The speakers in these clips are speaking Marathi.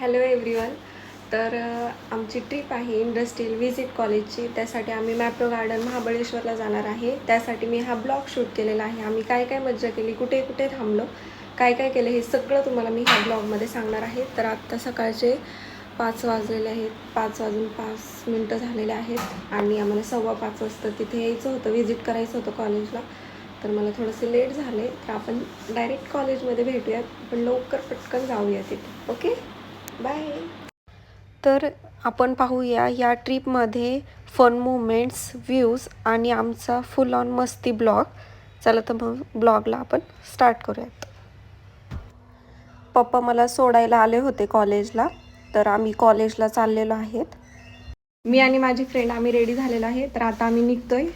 Hello everyone. तर आमची ट्रिप आहे इंडस्ट्रीयल व्हिजिट कॉलेजची. त्यासाठी आम्ही मॅप्रो गार्डन महाबळेश्वरला जाणार आहे. त्यासाठी मी हा ब्लॉग शूट केलेला आहे. आम्ही काय काय मज्जा केली कुठे कुठे थांबलो काय काय केलं हे सगळं तुम्हाला मी ह्या ब्लॉगमध्ये सांगणार आहे. तर आत्ता सकाळचे पाच वाजलेले आहेत. पाच वाजून पाच मिनटं झालेले आहेत आणि आम्हाला सव्वा पाच वाजता तिथे यायचं होतं व्हिजिट करायचं होतं कॉलेजला. तर मला थोडंसं लेट झाले तर आपण डायरेक्ट कॉलेजमध्ये भेटूयात. आपण लवकर पटकन जाऊया तिथे ओके? बाय. तर आपण पाहूया या ट्रिपमध्ये फन मुमेंट्स व्ह्यूज आणि आमचा फुल ऑन मस्ती ब्लॉग चला तर मग ब्लॉगला आपण स्टार्ट करूयात. पप्पा मला सोडायला आले होते कॉलेजला तर आम्ही कॉलेजला चाललेलो आहेत. मी आणि माझी फ्रेंड आम्ही रेडी झालेलो आहे तर आता आम्ही निघतोय.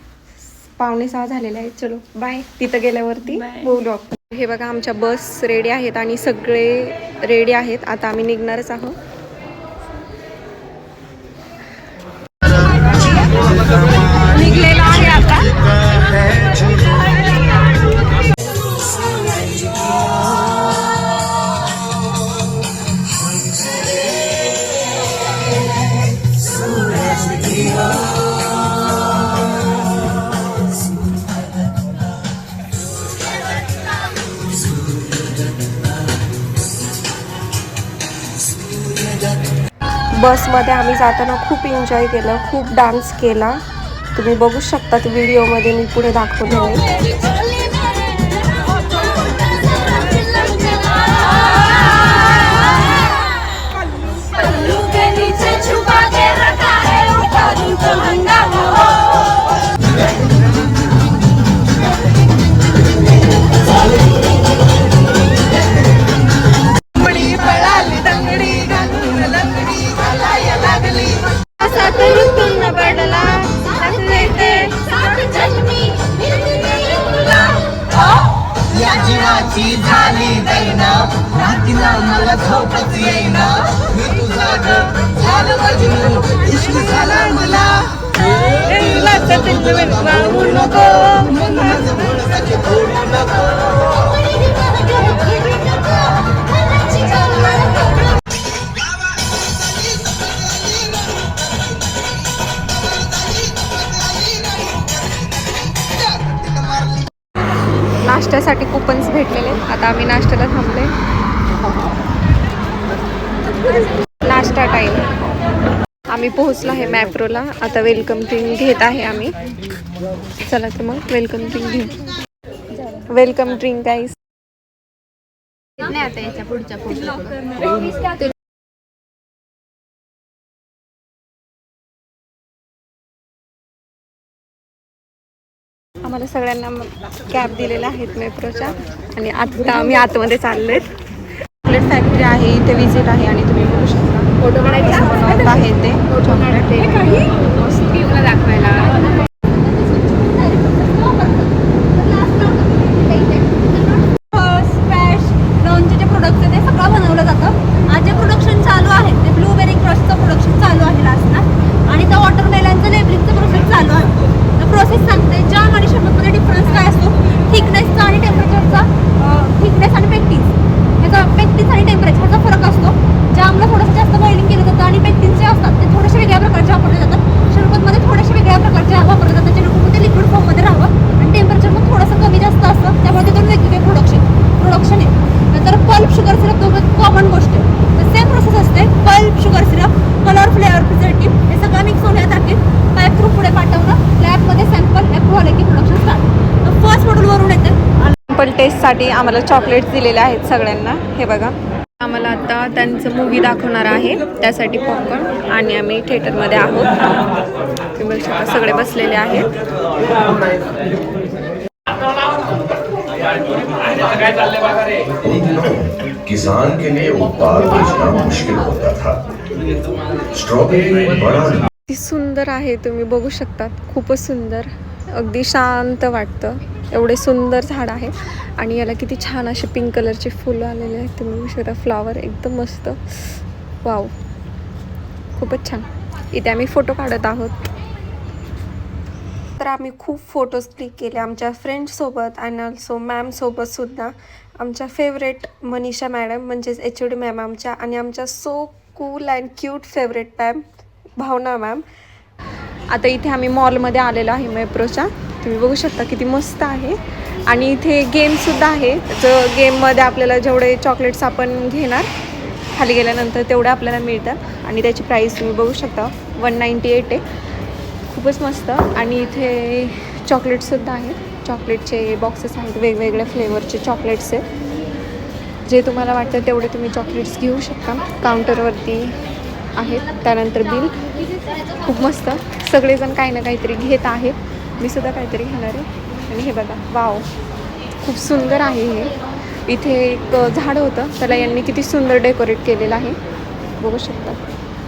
पावणे सहा झालेले आहेत चलो. बाय तिथं गेल्यावरती बोलू आपण. हे बघा आमच्या बस रेडी आहेत आणि सगळे रेडी आहेत. आता आम्ही निघणारच आहोत. बसमध्ये आम्ही जाताना खूप एन्जॉय केलं खूप डान्स केला. तुम्ही बघू शकता व्हिडिओमध्ये मी पुढे दाखवले जीवाची झाली दैना. रात्रीला मला झोपच येईना. मी तुझा ग झालं मजनू. इश्क झाला मला. नको. मग माझं भोळसाचे फोडू नको. नाश्त्यासाठी भेटलेले आता आम्ही नाश्त्याला थांबले नाश्ता टाईम आम्ही पोहोचलो आहे मॅप्रोला. आता वेलकम ड्रिंक घेत आहे आम्ही. चला तर मग वेलकम ड्रिंक घेऊ. वेलकम ड्रिंक गाईस आम्हाला सगळ्यांना कॅब दिलेल्या आहेत मेट्रोच्या. आणि आता आम्ही आतमध्ये चाललोय. चॉकलेट फॅक्टरी आहे इथे विजिट आहे आणि तुम्ही बघू शकता. फोटो बनवत आहे ते. चॉकलेट दाखवायला स्पॅश लोणचे जे प्रोडक्ट आहे ते सगळं बनवलं जातं आज जे प्रोडक्शन चालू आहे ते ब्लूबेरी क्रशचं प्रोडक्शन चालू आहे लास्टला आणि त्या वॉटरमेलनचं लेबलिंगचं प्रोसेस चालू आहे तर प्रोसेस सांगते जाम आणि शरबतमध्ये डिफरन्स काय असतो थिकनेसचा आणि टेम्परेचरचा थिकनेस आणि पेक्टिन्स ह्याचा पेक्टिन्स आणि टेम्परेचरचा फरक असतो जामला थोडंसं जास्त बॉइलिंग केलं जातं आणि पेक्टिन्स जे असतात ते थोडेसे वेगळ्या प्रकारचे वापरले जातात शरबतमध्ये थोडेसे वेगळ्या प्रकारचे वापरले जातात जेणेकरून ते लिक्विड फॉर्ममध्ये राहावं आणि टेम्परेचर पण थोडंसं कमी जास्त असतं त्यामुळे ते दोन वेगवेगळे प्रोडक्शन प्रोडक्शन आहे नंतर पल्प शुगर सिरप दोघं कॉमन गोष्ट आहे. तर सेम प्रोसेस असते. Pulp sugar syrup colour flavour preservative हे सगळं मिक्स होण्यात टाकेल पाईप थ्रू पुढे पाठवणं. लॅबमध्ये सॅम्पल अप्रूव्ह झाले की प्रोडक्शन स्टार्ट तर फर्स्ट मॉड्यूलवरून येते. सॅम्पल टेस्टसाठी आम्हाला चॉकलेट्स दिलेले आहेत सगळ्यांना. हे बघा. आम्हाला आता त्यांचं मूवी दाखवणार आहे. त्यासाठी पॉपकॉर्न आणि आम्ही थिएटरमध्ये आहोत. तुम्ही बघू शकता सगळे बसलेले आहेत. किसान के लिए उत्पाद बेचना मुश्किल होता था। स्ट्रॉबेरी बड़ा सुंदर आहे तुम्ही बघू शकतात. खूपच सुंदर. अगदी शांत वाटतं. एवढे सुंदर झाड आहे. आणि याला किती छान असे पिंक कलरचे फुलं आलेले आहेत. तुम्ही बघू शकता फ्लावर एकदम मस्त. वाव खूपच छान. इथे आम्ही फोटो काढत आहोत. तर आम्ही खूप फोटोज क्लिक केले आमच्या फ्रेंड्ससोबत आणि ऑल्सो मॅमसोबतसुद्धा आमच्या फेवरेट मनीषा मॅडम म्हणजेच एच ओ डी मॅम आमच्या आणि आमच्या so cool and cute favourite ma'am Bhavana ma'am आता इथे आम्ही मॉलमध्ये आलेलो आहे मेप्रोच्या. तुम्ही बघू शकता किती मस्त आहे. आणि इथे गेमसुद्धा आहे. जो गेममध्ये आपल्याला जेवढे चॉकलेट्स आपण घेणार खाली गेल्यानंतर तेवढे आपल्याला मिळतात. आणि त्याची प्राईस तुम्ही बघू शकता वन नाईंटी एट आहे. खूपच मस्त. आणि इथे चॉकलेट्ससुद्धा आहेत. चॉकलेटचे बॉक्सेस आहेत. वेगवेगळ्या फ्लेवरचे चॉकलेट्स आहेत. जे तुम्हाला वाटतं तेवढे तुम्ही चॉकलेट्स घेऊ शकता. काउंटरवरती आहेत. त्यानंतर बिल खूप मस्त. सगळेजण काही ना काहीतरी घेत आहेत. मी सुद्धा काहीतरी घेणार आहे. आणि हे बघा. वाव खूप सुंदर आहे हे. इथे एक झाड होतं. त्याला यांनी किती सुंदर डेकोरेट केलेलं आहे. बघू शकता.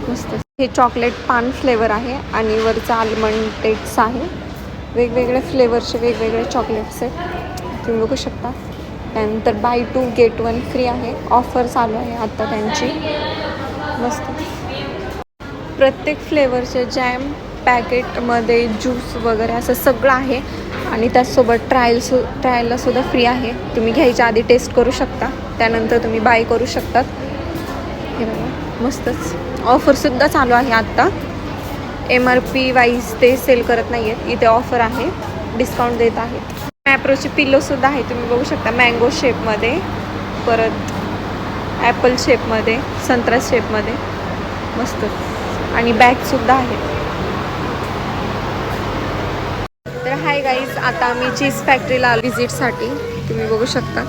मस्त. हे चॉकलेट पान फ्लेवर आहे आणि वरचं आल्मंड टेक्स आहे. वेगवेगळे फ्लेवरचे वेगवेगळे चॉकलेट्स आहेत. तुम्ही बघू शकता. त्यानंतर buy two get one free आहे. ऑफर चालू आहे आत्ता त्यांची. मस्त. प्रत्येक फ्लेवरचे जॅम पॅकेटमध्ये ज्यूस वगैरे असं सगळं आहे. आणि त्याचसोबत ट्रायल सु ट्रायललासुद्धा फ्री आहे. तुम्ही घ्यायच्या आधी टेस्ट करू शकता. त्यानंतर तुम्ही बाय करू शकतात. मस्तच. ऑफरसुद्धा चालू आहे आत्ता. एम आर पी वाईज ते सेल करत नाही आहेत इथे ऑफर आहे. डिस्काउंट देत आहेत मॅप्रोचे पिल्लोसुद्धा आहे. तुम्ही बघू शकता मँगो शेपमध्ये परत ॲपल शेपमध्ये संत्रा शेपमध्ये मस्तच. आणि बॅगसुद्धा आहेत तर हाय गाईज आता आम्ही चीज फॅक्टरीला विजिटसाठी तुम्ही बघू शकता.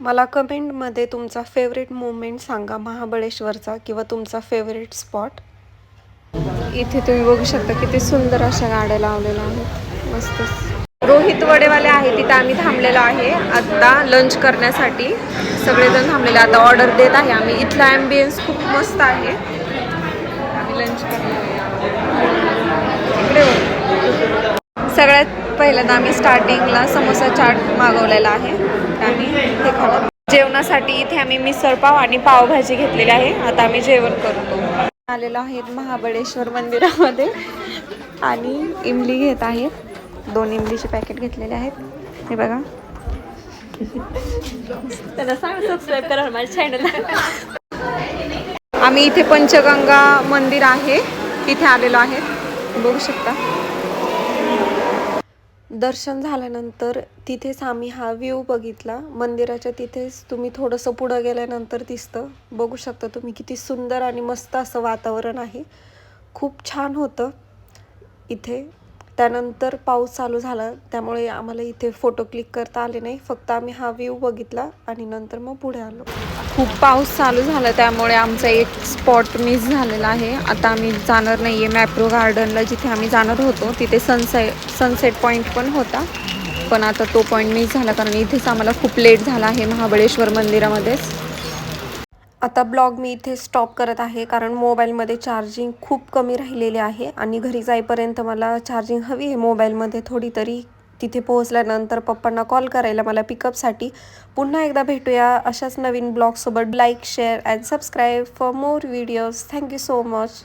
मला कमेंटमध्ये तुमचा फेवरेट मोमेंट सांगा महाबळेश्वरचा किंवा तुमचा फेवरेट स्पॉट इथे तुम्ही बघू शकता किती सुंदर अशा गाड्या लावलेल्या आहेत. मस्त. रोहित वडेवाले आहे तिथं आम्ही थांबलेलो आहे. आत्ता लंच करण्यासाठी सगळेजण थांबलेले आता ऑर्डर देत आहे आम्ही. इथला ॲम्बियन्स खूप मस्त आहे. आम्ही लंच करणार सगळ्यात पहिल्यांदा आम्ही स्टार्टिंगला समोसा चाट मागवलेला आहे. आम्ही हे खाणार जेवणासाठी इथे आम्ही मिसळपाव आणि पावभाजी घेतलेली आहे. आता आम्ही जेवण करतो. आलेलो आहेत महाबळेश्वर मंदिरामध्ये आणि इमली घेत आहेत. दोन इमलीचे पॅकेट घेतलेले आहेत. हे बघा. त्याला सांग सबस्क्राईब करा माझ्या चॅनल आम्ही इथे पंचगंगा मंदिर आहे. तिथे आलेलो आहे बघू शकता. दर्शन झाल्यानंतर तिथेच आम्ही हा व्ह्यू बघितला. मंदिराच्या तिथेच तुम्ही थोडंसं पुढं गेल्यानंतर दिसतं. बघू शकता तुम्ही किती सुंदर आणि मस्त असं वातावरण आहे. खूप छान होतं इथे. त्यानंतर पाऊस चालू झाला. त्यामुळे आम्हाला इथे फोटो क्लिक करता आले नाही. फक्त आम्ही हा व्ह्यू बघितला आणि नंतर मग पुढे आलो. खूप पाऊस चालू झाला. त्यामुळे आमचा एक स्पॉट मिस झालेला आहे. आता आम्ही जाणार नाही आहे मॅप्रो गार्डनला जिथे आम्ही जाणार होतो तिथे सनसे सनसेट पॉईंट पण होता. पण आता तो पॉईंट मिस झाला कारण इथेच आम्हाला खूप लेट झाला आहे महाबळेश्वर मंदिरामध्येच. आता ब्लॉग मी इथे स्टॉप करत आहे कारण मोबाईलमध्ये चार्जिंग खूप कमी राहिलेली आहे आणि घरी जाईपर्यंत मला चार्जिंग हवी आहे मोबाईलमध्ये थोडी तरी. तिथे पोहोचल्यानंतर पप्पांना कॉल करायला मला पिकअपसाठी पुन्हा एकदा भेटूया. अशाच नवीन ब्लॉगसोबत. Like share and subscribe for more videos thank you so much